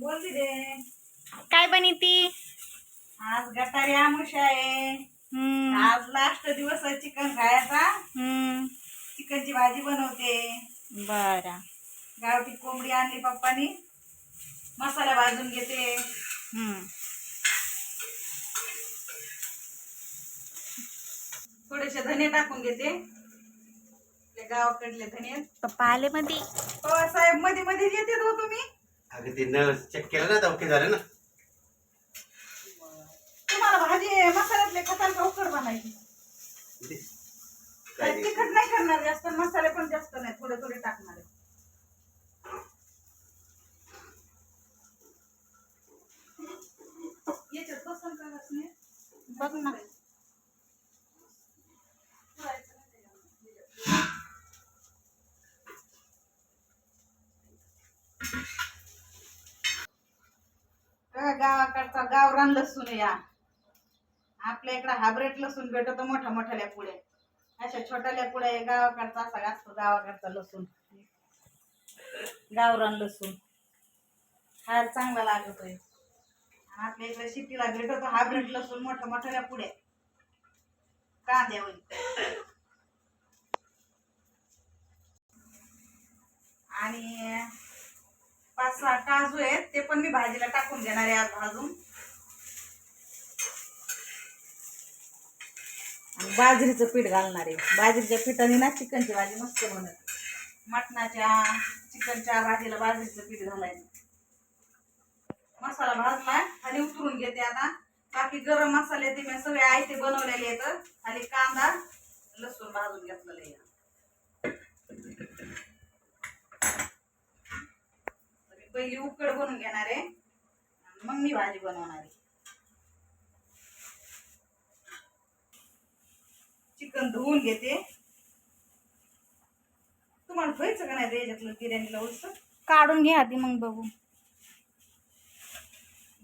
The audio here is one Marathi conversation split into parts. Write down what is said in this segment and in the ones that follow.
बोल दे काय बनिती आज गटारी आमुष आहे. आज लास्ट दिवस आहे चिकन खायचा. हम्म. चिकनची भाजी बनवते. बरं. गावठी कोंबडी आणली पप्पानी. मसाला भाजून घेते. हम्म. थोडेसे धने टाकून घेते. गावाकडले धने पप्पा आले मध्ये साहेबमध्ये मध्ये येते हो तुम्ही. अगं ते न चेक केलं ना तर ओके झालं ना. तुम्हाला भाजी मसाल्यातले खताल का उकड बनायची? ते काय काय? ते- तिखट नाही करणार जास्त मसाले पण जास्त नाही थोडे थोडे टाकणार. आहे. याच्यात बसन का नाही? बघ ना. गावाकडचा गावरान लसूण या. आपल्या इकडे हायब्रेड लसूण भेटतो मोठ्या मोठ्याल्या पुढे अशा छोट्याल्या पुढे गावाकडचा असा असतो गावाकडचा लसूण. गावरान लसूण. फार चांगला लागतोय. आपल्या इकडे शेतीला भेटतो हायब्रेड लसूण मोठ्या मोठ्याल्या पुढे कांद्यावर आणि पाच सहा काजू आहेत ते पण मी भाजीला टाकून घेणार आहे आज भाजून आणि बाजरीचं पीठ घालणार आहे. बाजरीच्या पिठाने ना चिकनची भाजी मस्त बनत मटणाच्या चिकनच्या भाजीला बाजरीचं पीठ घालायचं. मसाला भाजला खाली उतरून घेते आता. बाकी गरम मसाले ते मी सगळे आयते बनवलेले आहेत. खाली कांदा लसूण भाजून घेतलेलं आहे तर मी पहिली उकड बनवून घेणार आहे. मग मी भाजी बनवणार आहे. चिकन धुवून घेते. तुम्हाला व्हायचं का नाही रे याच्यातलं बिर्याणीला उलट काढून घे आधी मग बघू.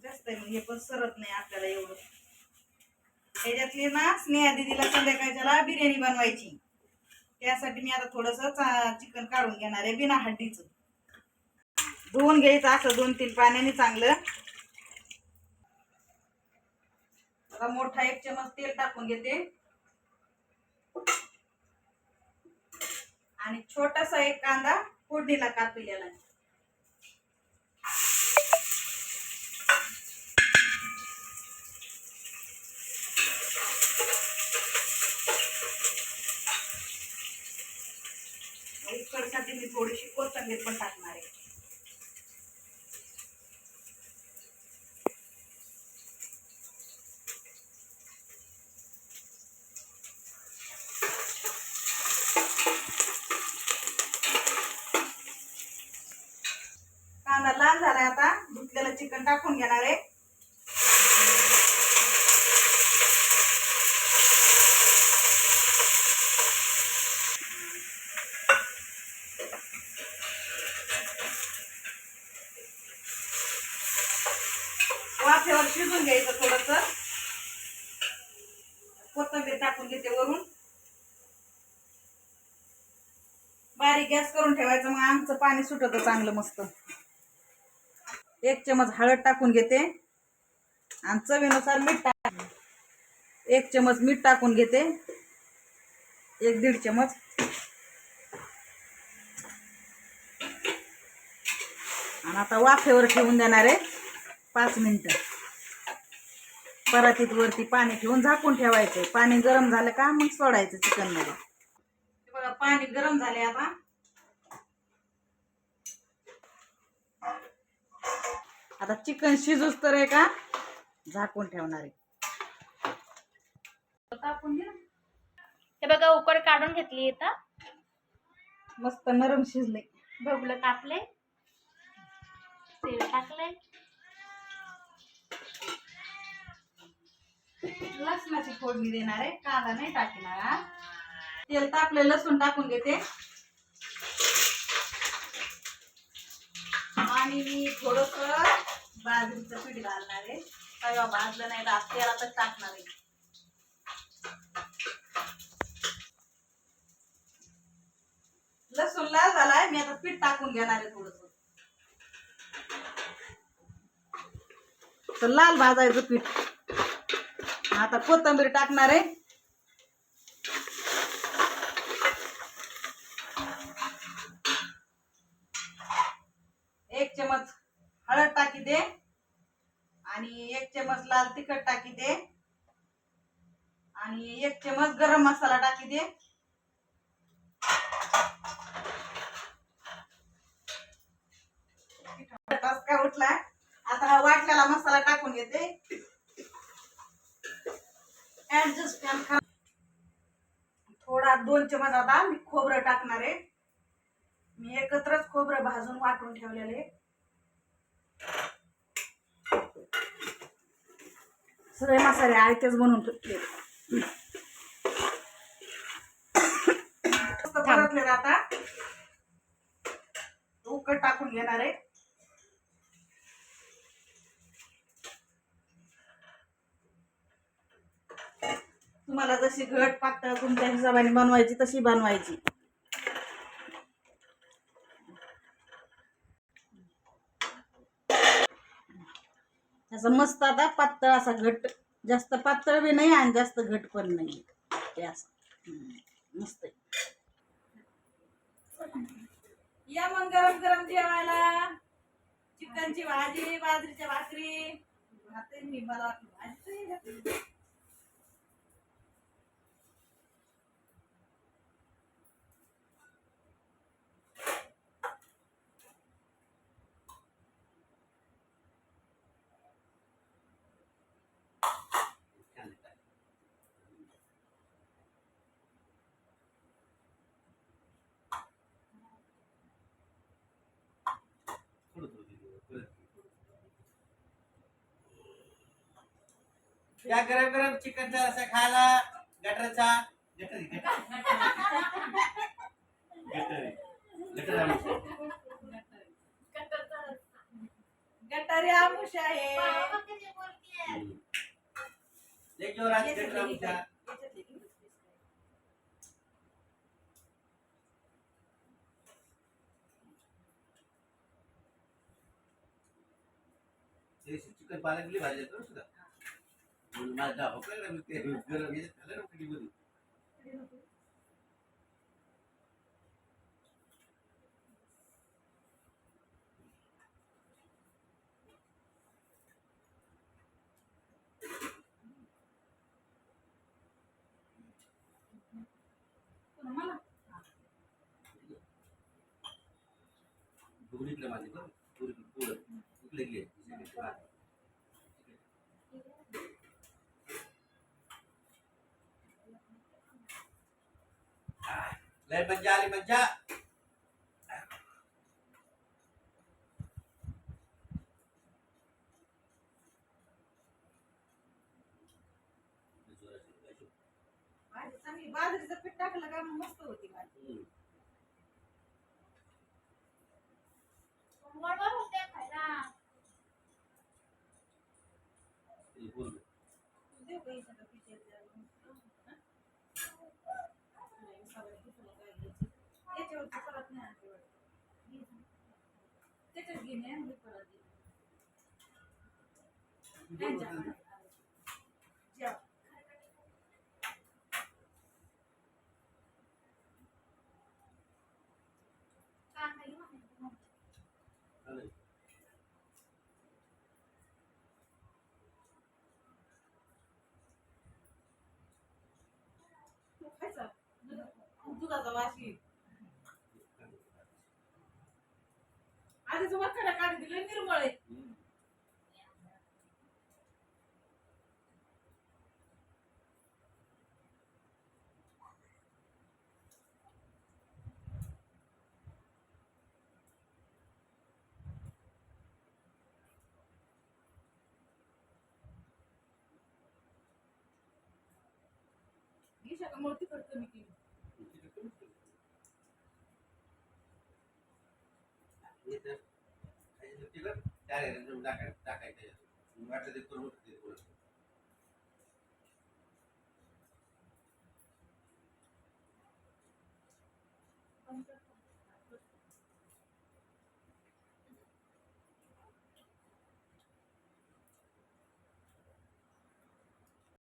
जास्त हे पण सरत नाही आपल्याला एवढं. त्याच्यातली ना स्नेहा दिदीला संध्याकाळच्याला बिर्याणी बनवायची. त्यासाठी मी आता थोडस चिकन काढून घेणार आहे बिना हड्डीचं. धुवून घ्यायचं असं दोन तीन पाण्याने चांगलं. आता मोठा एक चमच तेल टाकून घेते. आणि छोटासा एक कांदा फोडणीला कापलेला उकडसाठी मी थोडीशी कोथिंबीर पण टाकणार आहे. कांदा लाल झालाय आता. धुतलेलं चिकन टाकून घेणार आहे. वाफेवर शिजून घ्यायचं थोडस. कोथिंबीर टाकून घेते वरून. बारीक गॅस करून ठेवायचं मग आमचं पाणी सुटत चांगलं मस्त. एक चमच हळद टाकून घेते. आणि चवीनुसार मीठ टाक एक चमच मीठ टाकून घेते. एक दीड चमच. आणि आता वाफेवर ठेवून देणार आहे. पाच मिनटं. परातीत वरती पाणी ठेवून झाकून ठेवायचं. पाणी गरम झालं का मग सोडायचं चिकनमध्ये. बघा पाणी गरम झाले आता. आता चिकन शिजूच तर आहे का? झाकून ठेवणार आहे. हे बघा उकड काढून घेतली आता मस्त नरम शिजले. बघलं कापले तेल टाकलंय. लसणाची फोडणी देणार आहे. कांदा नाही टाकणार. तेल तापले लसूण टाकून घेते आणि मी थोडस बाजरीचं पीठ घालणार आहे. तेव्हा भाजलं नाही तर तेलातच टाकणार आहे. लसूण लाल झालाय मी आता पीठ टाकून घेणार आहे थोडस. लाल भाजायचं पीठ. आता कोथंबीर टाकणार आहे एक चमच हळद टाकी दे आणि एक चमच लाल तिखट टाकी दे. आणि एक चमच गरम मसाला टाकी दे. काय उठला? आता हा वाटलेला मसाला टाकून घेते. ऍडजस्ट थोडा दोन चमच आता मी खोबरं टाकणार आहे. मी एकत्रच खोबरं भाजून वाटून ठेवलेले सगळे मसाले आयतेच बनवून ठेवले. मस्त आता. उकड टाकून घेणार आहे. तुम्हाला जशी घट पातळ तुमच्या हिशोबाने बनवायची तशी बनवायची. त्याचा मस्त आता पातळ असा घट जास्त पातळ बी नाही आणि जास्त घट पण नाही. ते असं. मस्त आहे. या मग गरम गरम जेवायला. चिकनची भाजी बाजरीच्या भाकरी. मला वाटलं भाजी नाही. छान आहे. थोडं थोडं दे, परत दे. या गरम गरम चिकनचा रसा खायला गटरचा गटर गटर. गटर आहे. गटर आमुष. लय जोरात गटर चिकन पालकली भाजी सुद्धा माझी मला डाव बरं पुरी उकले गेले लय मज्जा आली मज्जा भाजी चांगली बाजरीचं पीठ टाकलं का मग मस्त होती भाजी पूर्ण. देऊ का इथं पीठ याच्यावर? हं? नाही, सगळं दुसरं काय घ्यायचं. याच्यावरती परत नाही आणते वाटतं. त्याच्यात घेणे आणि हे परत दुधाचा वास आधीच वरकडे काढून दिलं निर्मळ आहे हम्म. घिशामुळे तिखट कमी केली तर खायचं तिखट, डाळ